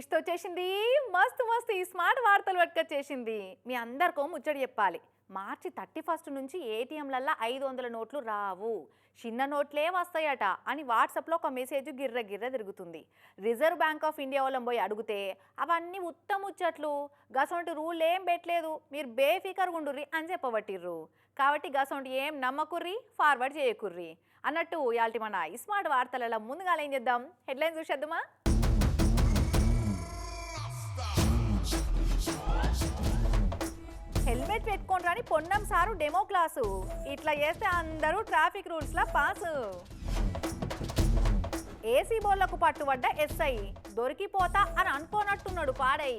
Twist వచ్చేసింది. మస్తు మస్తు ఈ స్మార్ట్ వార్తలు పట్టుకొచ్చేసింది. మీ అందరికో ముచ్చడి చెప్పాలి. మార్చి థర్టీ ఫస్ట్ నుంచి ఏటీఎంలల్లో ఐదు వందల నోట్లు రావు. చిన్న నోట్లే వస్తాయట అని వాట్సాప్లో ఒక మెసేజ్ గిర్ర గిర్ర తిరుగుతుంది. రిజర్వ్ బ్యాంక్ ఆఫ్ ఇండియా వాళ్ళని పోయి అడిగితే అవన్నీ ఉత్తముచ్చట్లు గసొంటి రూల్ ఏం పెట్టలేదు. మీరు బేఫికర్ ఉండుర్రి అని చెప్పబట్టిర్రు. కాబట్టి గసొంటి ఏం నమ్మకుర్రి? ఫార్వర్డ్ చేయకుర్రి. అన్నట్టు ఇవాళ మన ఈ స్మార్ట్ వార్తలలో ముందుగా ఏం చేద్దాం? హెడ్లైన్ చూసేద్దామా? పెట్టుకోండి పొన్నం సారు డెమో క్లాసు. ఇట్లా చేస్తే అందరూ ట్రాఫిక్ రూల్స్ లా పాసు. ఏసీ బోళ్ళకు పట్టుబడ్డ ఎస్ఐ దొరికిపోతా అని అనుకోనట్టున్నాడు పాడై.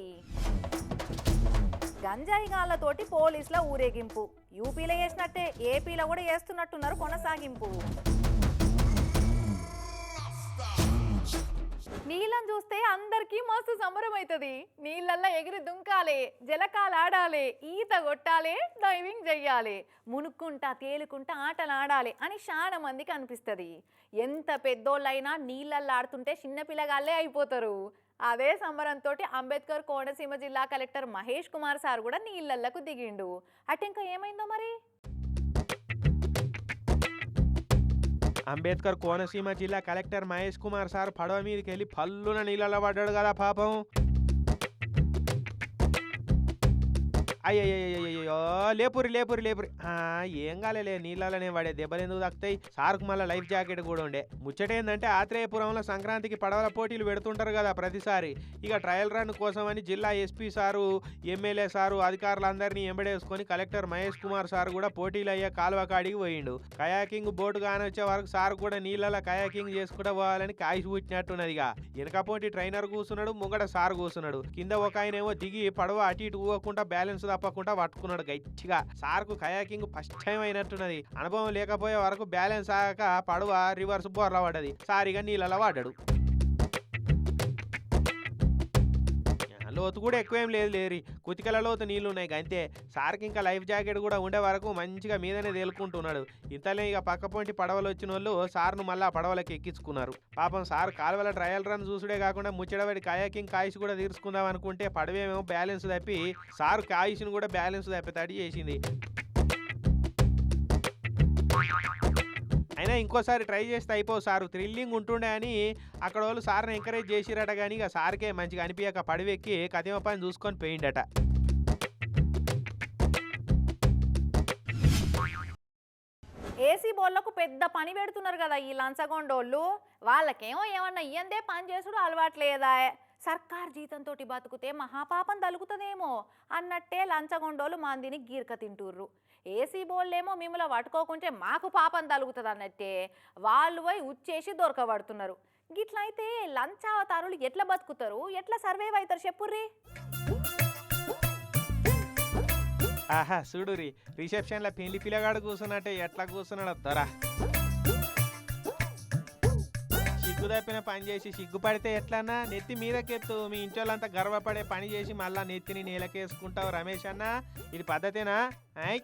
గంజాయి గాళ్ళతోటి పోలీసుల ఊరేగింపు. యూపీలో చేసినట్టే ఏపీలో కూడా చేస్తున్నట్టున్నారు కొనసాగింపు. నీళ్ళని చూస్తే అందరికీ మస్తు సంబరం అవుతుంది. నీళ్ళల్లో ఎగిరి దుంకాలి జలకాలు ఆడాలి ఈత కొట్టాలి డైవింగ్ చెయ్యాలి మునుక్కుంటా తేలుకుంటా ఆటలు ఆడాలి అని చాలా మందికి అనిపిస్తుంది. ఎంత పెద్దోళ్ళైనా నీళ్ళల్లో ఆడుతుంటే చిన్నపిల్లగాళ్ళే అయిపోతారు. అదే సంబరంతో అంబేద్కర్ కోనసీమ జిల్లా కలెక్టర్ మహేష్ కుమార్ సార్ కూడా నీళ్ళల్లకు దిగిండు. అటు ఇంకా ఏమైందో మరి? అంబేద్కర్ కోనసీమ జిల్లా కలెక్టర్ మహేష్ కుమార్ సార్ పడవ మీదకి వెళ్ళి పల్లున నీళ్ళలో పడ్డాడు కదా పాపం. అయ్యో లేపురి లేపురి లేపురి. ఆ, ఏం కాలేలే నీళ్ళలోనే పడే దెబ్బలు ఎందుకు తాకుతాయి? సార్కు మళ్ళీ లైఫ్ జాకెట్ కూడా ఉండే. ముచ్చట ఏంటంటే ఆత్రేయపురంలో సంక్రాంతికి పడవల పోటీలు పెడుతుంటారు కదా ప్రతిసారి. ఇక ట్రయల్ రన్ కోసమని జిల్లా ఎస్పీ సారు ఎమ్మెల్యే సారు అధికారులందరినీ ఎంబడేసుకొని కలెక్టర్ మహేష్ కుమార్ సార్ కూడా పోటీలు అయ్యే కాలువ కాడికి పోయిండు. కయాకింగ్ బోటు కానొచ్చే వరకు సార్ కూడా నీళ్ళలో కయాకింగ్ చేసుకుంటూ పోవాలని కాయిసి పుట్టినట్టున్నది ఇక. వెనకపోటి ట్రైనర్ కూర్చున్నాడు ముంగట సార్ కూర్చున్నాడు కింద ఒక ఆయన ఏమో దిగి పడవ అటు ఇటు ఊగకుండా బ్యాలెన్స్ తప్పకుండా పట్టుకున్నాడు గట్టిగా. సార్కు కయాకింగ్ ఫస్ట్ టైం అయినట్టున్నది. అనుభవం లేకపోయే వరకు బ్యాలెన్స్ ఆగక పడవ రివర్స్ బోర్ల పడ్డది. సారిగా నీళ్ళలో పడ్డాడు లోతు కూడా ఎక్కువేం లేదు లేరి. కుతికల లోతు నీళ్ళు ఉన్నాయి అంతే. సార్కి ఇంకా లైఫ్ జాకెట్ కూడా ఉండే వరకు మంచిగా మీదనే తేలుకుంటున్నాడు. ఇంతలే ఇక పక్క పొంటి పడవలు వచ్చిన వాళ్ళు సార్ను మళ్ళీ ఆ పడవలకి ఎక్కించుకున్నారు. పాపం సార్ కాలువల ట్రయల్ రన్ చూసుడే కాకుండా ముచ్చడబడి కాయాకింగ్ కాయిస్ కూడా తీర్చుకుందాం అనుకుంటే పడవేమో బ్యాలెన్స్ తప్పి సార్ కాయిస్ను కూడా బ్యాలెన్స్ తప్పేటట్టు చేసింది. అయినా ఇంకోసారి ట్రై చేస్తే అయిపోవు సారు. థ్రిల్లింగ్ ఉంటుండే అని అక్కడ వాళ్ళు సార్ని ఎంకరేజ్ చేసిరట కానీ ఇక సార్కే మంచిగా అనిపించక పడివెక్కి కతిమ పని చూసుకొని పోయిండట. ఏసీ బోర్లకు పెద్ద పని పెడుతున్నారు కదా ఈ లంచగొండోళ్ళు. వాళ్ళకేమో ఏమన్నా ఇయ్యందే పని చేసుడు అలవాట్లేదా సర్కార్ జీతంతో బతుకుతే మహాపాపం తలుగుతుందేమో అన్నట్టే లంచగొండోలు మందిని గీర్క తింటుర్రు. ఏసీ బోళ్ళేమో మిమ్మల్ని పట్టుకోకుంటే మాకు పాపం తలుగుతుంది అన్నట్టే వాళ్ళు పోయి ఉచ్చేసి దొరకబడుతున్నారు. గిట్లయితే లంచావతారులు ఎట్లా బతుకుతారు? ఎట్లా సర్వైవ్ అవుతారు చెప్పుర్రీ? ఆహా చూడురి రిసెప్షన్లో పెళ్ళి పిల్లగాడు కూర్చున్నట్టే ఎట్లా కూర్చున్నాడు దొరా సిగ్గు తప్పిన పని చేసి సిగ్గుపడితే ఎట్లన్నా? నెత్తి మీదకెత్తు మీ ఇంట్లో గర్వపడే పని చేసి మళ్ళా నెత్తిని నేలకేసుకుంటావు రమేష్ అన్న? ఇది పద్ధతేనా? ఐ.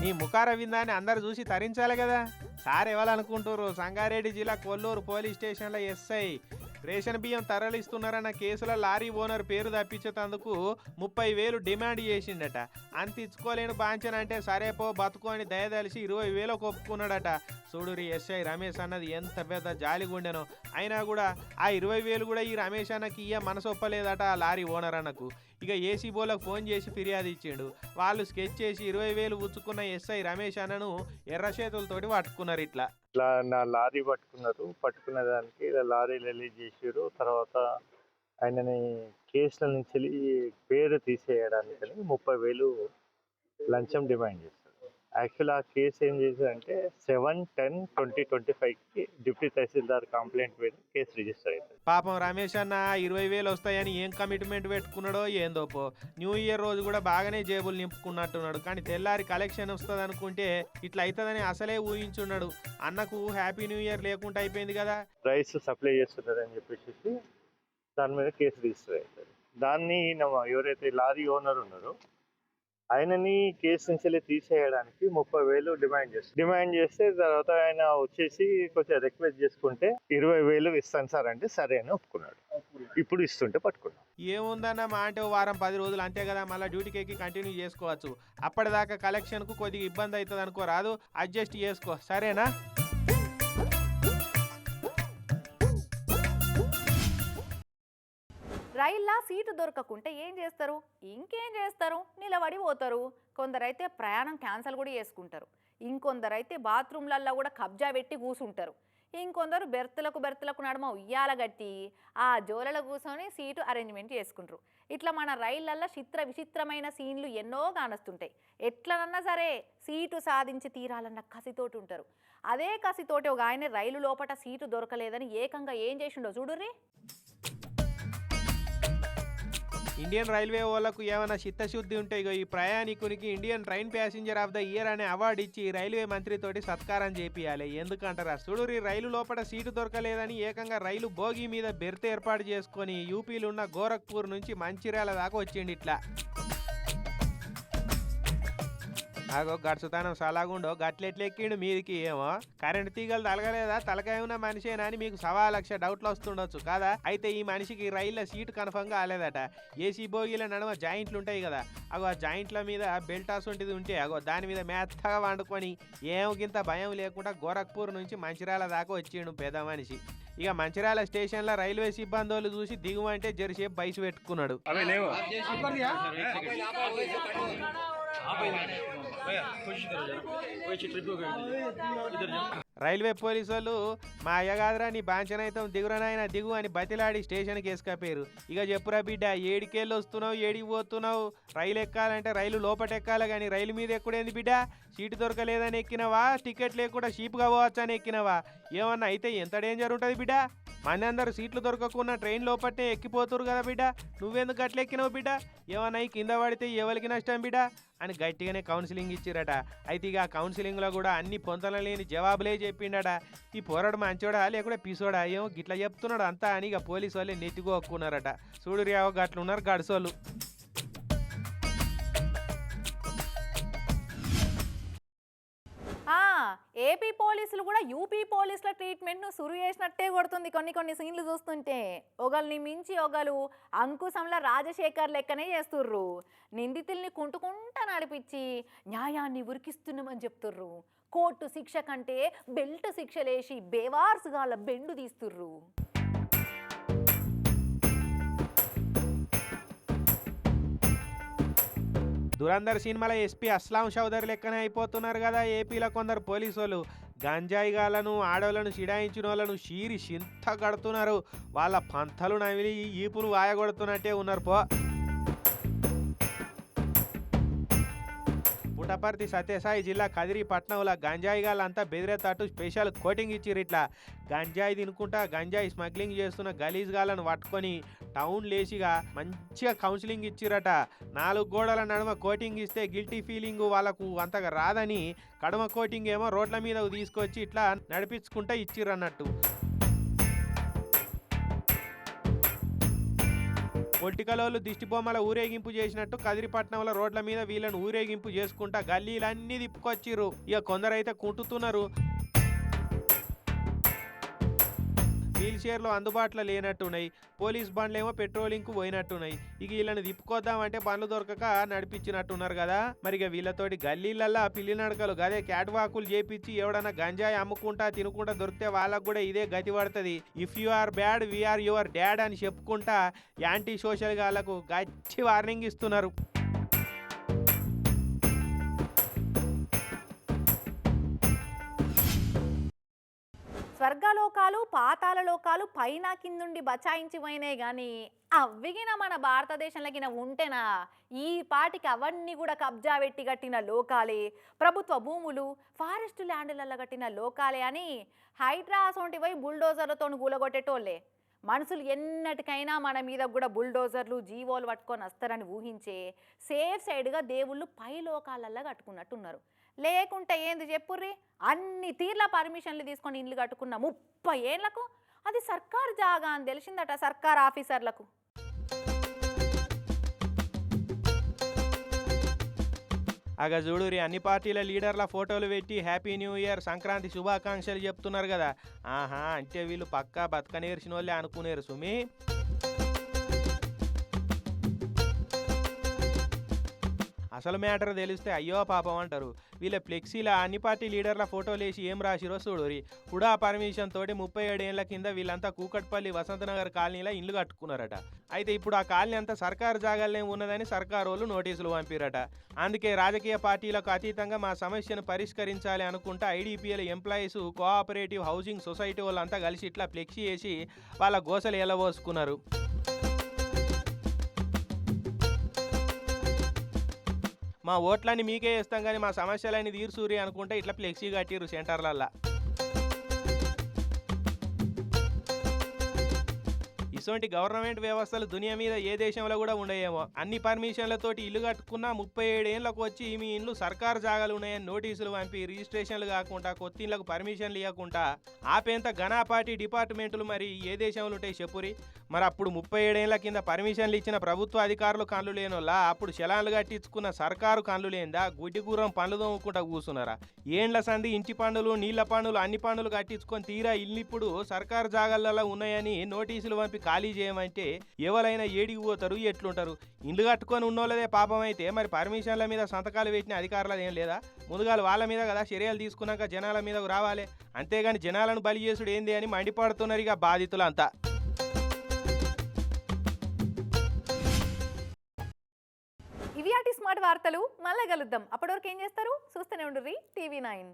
నీ ముఖార విందాన్ని అందరు చూసి తరించాలి కదా. సార్ ఎవరనుకుంటారు సంగారెడ్డి జిల్లా కొల్లూరు పోలీస్ స్టేషన్లో ఎస్ఐ. రేషన్ బియ్యం తరలిస్తున్నారన్న కేసులో లారీ ఓనర్ పేరు తప్పించేందుకు ముప్పై వేలు డిమాండ్ చేసిండట. అంత ఇచ్చుకోలేని బాంచనంటే సరే పో బతుకు అని దయదలిసి ఇరవై వేలకు ఒప్పుకున్నాడట. చూడురి ఎస్ఐ రమేష్ అన్నది ఎంత పెద్ద జాలిగుండెనో. అయినా కూడా ఆ ఇరవై వేలు కూడా ఈ రమేష్ అన్నకి ఇయ్య మనసొప్పలేదట ఆ లారీ ఓనర్ అన్నకు. ఇక ఏసీబోలకు ఫోన్ చేసి ఫిర్యాదు ఇచ్చిండు. వాళ్ళు స్కెచ్ చేసి ఇరవై వేలు ఉచ్చుకున్న ఎస్ఐ రమేష్ అన్నను ఎర్ర చేతులతోటి పట్టుకున్నారు ఇట్లా. ఇట్లా నా లారీ పట్టుకున్నారు. పట్టుకున్న దానికి ఇలా లారీ రిలీజ్ చేసారు తర్వాత ఆయనని కేసుల నుంచి పేరు తీసేయడానికి ముప్పై వేలు లంచం డిమాండ్ చేస్తారు. యాక్చువల్ ఆ కేసు ఏం చేశారంటే సెవెన్ టెన్ ట్వంటీ ట్వంటీ ఫైవ్కి డిప్యూటీ తహసీల్దార్ కంప్లైంట్ మీద కేసు రిజిస్టర్ అవుతుంది పాపం రమేష్ అన్న ఇరవై వేలు వస్తాయని ఏం కమిట్మెంట్ పెట్టుకున్నాడో ఏందో పో. న్యూ ఇయర్ రోజు కూడా బాగానే జేబులు నింపుకున్నట్టున్నాడు. కానీ తెల్లారి కలెక్షన్ వస్తుంది అనుకుంటే ఇట్లా అవుతుందని అసలే ఊహించున్నాడు అన్నకు హ్యాపీ న్యూ ఇయర్ లేకుండా అయిపోయింది కదా. రైస్ సప్లై చేస్తున్నారని చెప్పేసి దాని మీద కేసు రిజిస్టర్ అవుతుంది దాన్ని ఎవరైతే లారీ ఓనర్ ఉన్నారో ఆయనని కేసు నుంచి తీసేయడానికి ముప్పై వేలు డిమాండ్ చేస్తారు. డిమాండ్ చేస్తే తర్వాత ఆయన వచ్చేసి కొంచెం రిక్వెస్ట్ చేసుకుంటే ఇరవై వేలు ఇస్తాను సార్ అంటే సరే అని ఒప్పుకున్నాడు. ఇప్పుడు ఇస్తుంటే పట్టుకున్నాడు ఏముందన్న మా అంటే వారం పది రోజులు అంతే కదా మళ్ళీ డ్యూటీకి ఎక్కి కంటిన్యూ చేసుకోవచ్చు. అప్పటిదాకా కలెక్షన్కు కొద్దిగా ఇబ్బంది అవుతుంది అనుకో రాదు అడ్జస్ట్ చేసుకో. సరేనా? సీటు దొరకకుంటే ఏం చేస్తారు? ఇంకేం చేస్తారు? నిలబడి పోతారు కొందరైతే ప్రయాణం క్యాన్సిల్ కూడా చేసుకుంటారు. ఇంకొందరైతే బాత్రూమ్లల్లో కూడా కబ్జా పెట్టి కూసుంటారు. ఇంకొందరు బెర్తులకు బెర్తులకు నడుమ ఉయ్యాల గట్టి ఆ జోలలో కూర్చొని సీటు అరేంజ్మెంట్ చేసుకుంటారు. ఇట్లా మన రైళ్ళల్లో చిత్ర విచిత్రమైన సీన్లు ఎన్నో కానొస్తుంటాయి. ఎట్లనన్నా సరే సీటు సాధించి తీరాలన్న కసితోటి ఉంటారు. అదే కసితోటి ఒక ఆయన రైలు లోపట సీటు దొరకలేదని ఏకంగా ఏం చేసిండో చూడుర్రీ. ఇండియన్ రైల్వే వాళ్ళకు ఏమైనా చిత్తశుద్ధి ఉంటే ఇగో ఈ ప్రయాణికునికి Indian train passenger of the year అనే అవార్డు ఇచ్చి రైల్వే మంత్రితోటి సత్కారం చేపియాలి. ఎందుకంటారా? చూడు రైలు లోపల సీటు దొరకలేదని ఏకంగా రైలు భోగి మీద బెర్త్ ఏర్పాటు చేసుకొని యూపీలో ఉన్న గోరఖ్పూర్ నుంచి మంచిర్యాల దాకా వచ్చిండి ఇట్లా ఆగో గడుచుతానం సలాగుండో గట్లెట్లెక్కిండు మీదికి ఏమో? కరెంట్ తీగలు తలగలేదా? తలకాయ ఉన్న మనిషేనా అని మీకు సవా లక్ష డౌట్లు వస్తుండొచ్చు కాదా? అయితే ఈ మనిషికి రైల్లో సీటు కన్ఫర్మ్ కాలేదట. ఏసీ బోగీల నడుమ జాయింట్లు ఉంటాయి కదా. అగో ఆ జాయింట్ల మీద బెల్టాస్ ఉంటది ఉంటే అగో దాని మీద మెత్తగా వండుకొని ఏమిగింత భయం లేకుండా గోరఖ్పూర్ నుంచి మంచిర్యాల దాకా వచ్చిండు పెద్ద మనిషి. ఇక మంచిర్యాల స్టేషన్లో రైల్వే సిబ్బందులు చూసి దిగుమంటే జెర్సేపు బయసు పెట్టుకున్నాడు. రైల్వే పోలీసు వాళ్ళు మా అయ్యగాదురా నీ బాంచనైతం దిగురనాయన దిగు అని బతిలాడి స్టేషన్కి వేసుకపోయారు ఇక చెప్పురా బిడ్డ ఏడికేళ్ళు వస్తున్నావు ఏడికి పోతున్నావు? రైలు ఎక్కాలంటే రైలు లోపట ఎక్కాలి కానీ రైలు మీద ఎక్కుడేంది బిడ్డ? సీటు దొరకలేదని ఎక్కినవా? టికెట్ లేకుండా షీప్గా పోవచ్చని ఎక్కినవా? ఏమన్నా అయితే ఎంత డేంజర్ ఉంటుంది బిడ్డ? మనందరూ సీట్లు దొరకకుండా ట్రైన్ లోపట్నే ఎక్కిపోతురు కదా బిడ్డ. నువ్వెందుకు గట్లెక్కినావు ఎక్కినావు బిడ్డ? ఏమన్నా కింద పడితే ఎవరికి నష్టం బిడ్డ? అని గట్టిగానే కౌన్సిలింగ్ ఇచ్చిరట. అయితే ఇక ఆ కౌన్సిలింగ్లో కూడా అన్ని పొంతన లేని జవాబులే చెప్పిండట. ఈ పోరాడు మంచోడా? లేకుంటే పిసోడా? ఏమో గిట్లా చెప్తున్నాడు అంతా అని ఇక పోలీసు వాళ్ళే నెత్తికోక్కున్నారట చూడు రేవో గట్లున్నారు గడుసోళ్ళు. కూడా యూపీ పోలీసుల ట్రీట్మెంట్ను సురు చేసినట్టే కొడుతుంది కొన్ని కొన్ని సీన్లు చూస్తుంటే. ఒకళ్ళని మించి ఒకరు అంకుశంలా రాజశేఖర్ లెక్కనే చేస్తుర్రు. నిందితుల్ని కుంటుకుంటా నడిపించి న్యాయాన్ని ఉరికిస్తున్నామని చెప్తుర్రు. కోర్టు శిక్ష కంటే బెల్ట్ శిక్షలేసి బేవార్సుగాల బెండు తీస్తుర్రు. దురందర్ సినిమాల ఎస్పీ అస్లాం చౌదరి లెక్కనే అయిపోతున్నారు కదా ఏపీలో కొందరు పోలీసు వాళ్ళు గంజాయి గాలను చిడాయించిన వాళ్ళను షీరి చింత కడుతున్నారు. వాళ్ళ పంతలు నవిలి ఈపులు వాయగొడుతున్నట్టే ఉన్నారు పో. పుట్టపర్తి సత్యసాయి జిల్లా కదిరి పట్నంలో గంజాయి గాలంతా బెదిరేతట్టు స్పెషల్ కోటింగ్ ఇచ్చిర్రు ఇట్లా. గంజాయి తినుకుంటా గంజాయి స్మగ్లింగ్ చేస్తున్న గలీజ్ గాలను పట్టుకొని టౌన్ లేచిగా మంచిగా కౌన్సిలింగ్ ఇచ్చిరట. నాలుగు గోడల నడుమ కోటింగ్ ఇస్తే గిల్టీ ఫీలింగ్ వాళ్ళకు అంతగా రాదని కడమ కోటింగ్ ఏమో రోడ్ల మీద తీసుకొచ్చి ఇట్లా నడిపించుకుంటా ఇచ్చిర్రన్నట్టు ఒట్టికలోళ్ళు దిష్టిబొమ్మల ఊరేగింపు చేసినట్టు కదిరిపట్నంలో రోడ్ల మీద వీళ్ళను ఊరేగింపు చేసుకుంటా గల్లీలన్నీ తిప్పుకొచ్చిర్రు. ఇక కొందరైతే కుంటుతున్నారు. వీల్ చైర్లు అందుబాటులో లేనట్టున్నాయి. పోలీస్ బండ్లేమో పెట్రోలింగ్కు పోయినట్టున్నాయి. ఇక వీళ్ళని తిప్పుకొద్దామంటే బండ్లు దొరకక నడిపించినట్టున్నారు కదా. మరి ఇక వీళ్ళతోటి గల్లీలల్లా పిల్లి నడకలు గదే క్యాట్ వాకులు చేపించి ఎవడన్నా గంజాయి అమ్ముకుంటా తినుకుంటా దొరికితే వాళ్ళకు కూడా ఇదే గతి పడుతుంది. If you are bad we're your dad అని చెప్పుకుంటా యాంటీ సోషల్ గాలకు గచ్చి వార్నింగ్ ఇస్తున్నారు. స్వర్గలోకాలు పాతాల లోకాలు పైన కిందుండి బచాయించి పోయినాయి కానీ అవ్విగిన మన భారతదేశంలోకిన ఉంటేనా? ఈ పాటికి అవన్నీ కూడా కబ్జా పెట్టి కట్టిన లోకాలే. ప్రభుత్వ భూములు ఫారెస్ట్ ల్యాండ్లలో కట్టిన లోకాలే అని హైడ్రాసోంటి పోయి బుల్డోజర్లతో గూలగొట్టేటోళ్ళే మనుషులు ఎన్నటికైనా మన మీద కూడా బుల్డోజర్లు జీవోలు పట్టుకొని వస్తారని ఊహించే సేఫ్ సైడ్గా దేవుళ్ళు పై లోకాలల్లో కట్టుకున్నట్టున్నారు. లేకుంటే ఏంది చెప్పుర్రి? అన్ని తీర్ల పర్మిషన్లు తీసుకొని ఇల్లు కట్టుకున్న ముప్పై ఏళ్ళకు అది సర్కార్ జాగా అని తెలిసిందట సర్కార్ ఆఫీసర్లకు. అగ చూడురి అన్ని పార్టీల లీడర్ల ఫోటోలు పెట్టి హ్యాపీ న్యూ ఇయర్ సంక్రాంతి శుభాకాంక్షలు చెప్తున్నారు కదా. ఆహా అంటే వీళ్ళు పక్కా బతక నేర్చిన వాళ్ళే అనుకునేరు సుమి. అసలు మ్యాటర్ తెలిస్తే అయ్యో పాపం అంటారు. వీళ్ళ ఫ్లెక్సీల అన్ని పార్టీ లీడర్ల ఫోటోలు వేసి ఏం రాసిరో చూడురి హుడా పర్మిషన్ తోటి ముప్పై ఏడేళ్ళ కింద వీళ్ళంతా కూకట్పల్లి వసంతనగర్ కాలనీలో ఇల్లు కట్టుకున్నారట. అయితే ఇప్పుడు ఆ కాలనీ అంతా సర్కారు జాగాలనే ఉన్నదని సర్కారు వాళ్ళు నోటీసులు పంపిరట. అందుకే రాజకీయ పార్టీలకు అతీతంగా మా సమస్యను పరిష్కరించాలి అనుకుంటా IDPL employees cooperative housing society వాళ్ళంతా కలిసి ఇట్లా ఫ్లెక్సీ వేసి వాళ్ళ గోసలు ఎలబోసుకున్నారు మా ఓట్లన్నీ మీకే ఇస్తాం కానీ మా సమస్యలన్నీ తీర్సూరి అనుకుంటే ఇట్లా ఫ్లెక్సీ కట్టిరు సెంటర్లల్లా. ఇటువంటి గవర్నమెంట్ వ్యవస్థలు దునియా మీద ఏ దేశంలో కూడా ఉండయేమో. అన్ని పర్మిషన్లతోటి ఇల్లు కట్టుకున్న ముప్పై ఏడేళ్ళకు వచ్చి మీ ఇండ్లు సర్కారు జాగాలు ఉన్నాయని నోటీసులు పంపి రిజిస్ట్రేషన్లు కాకుండా కొత్త ఇళ్ళకు పర్మిషన్లు ఇవ్వకుండా ఆపేంత ఘనాపాటి డిపార్ట్మెంట్లు మరి ఏ దేశంలో ఉంటాయి చెప్పురి? మరి అప్పుడు ముప్పై ఏడేళ్ళ కింద పర్మిషన్లు ఇచ్చిన ప్రభుత్వ అధికారులు కళ్ళు లేనోళ్ళ అప్పుడు శలాలు కట్టించుకున్న సర్కారు కళ్ళు లేదా గుడ్డిగూరం పనులు తోముకుంటా కూర్చున్నారా? ఏండ్ల సంది ఇంటి పనులు నీళ్ళ పనులు అన్ని పనులు కట్టించుకొని తీరా ఇల్లు ఇప్పుడు సర్కారు జాగాలలో ఉన్నాయని నోటీసులు పంపి ఖాళీ చేయమంటే ఎవరైనా ఏడికి పోతారు ఎట్లుంటారు? ఇండ్లు కట్టుకొని ఉన్నోళ్ళదే పాపం అయితే మరి పర్మిషన్ల మీద సంతకాలు పెట్టిన అధికారులు ఏం లేదా? ముందుగాలు వాళ్ళ మీద కదా చర్యలు తీసుకున్నాక జనాల మీదకు రావాలి. అంతేగాని జనాలను బలి చేసుడు ఏంది అని మండిపడుతున్నారు ఇక బాధితులంతా. ఇవి స్మార్ట్ వార్తలు మళ్ళీ కలుద్దాం. అప్పటివరకు ఏం చేస్తారు? చూస్తూనే ఉండుర్రి టీవీ నైన్.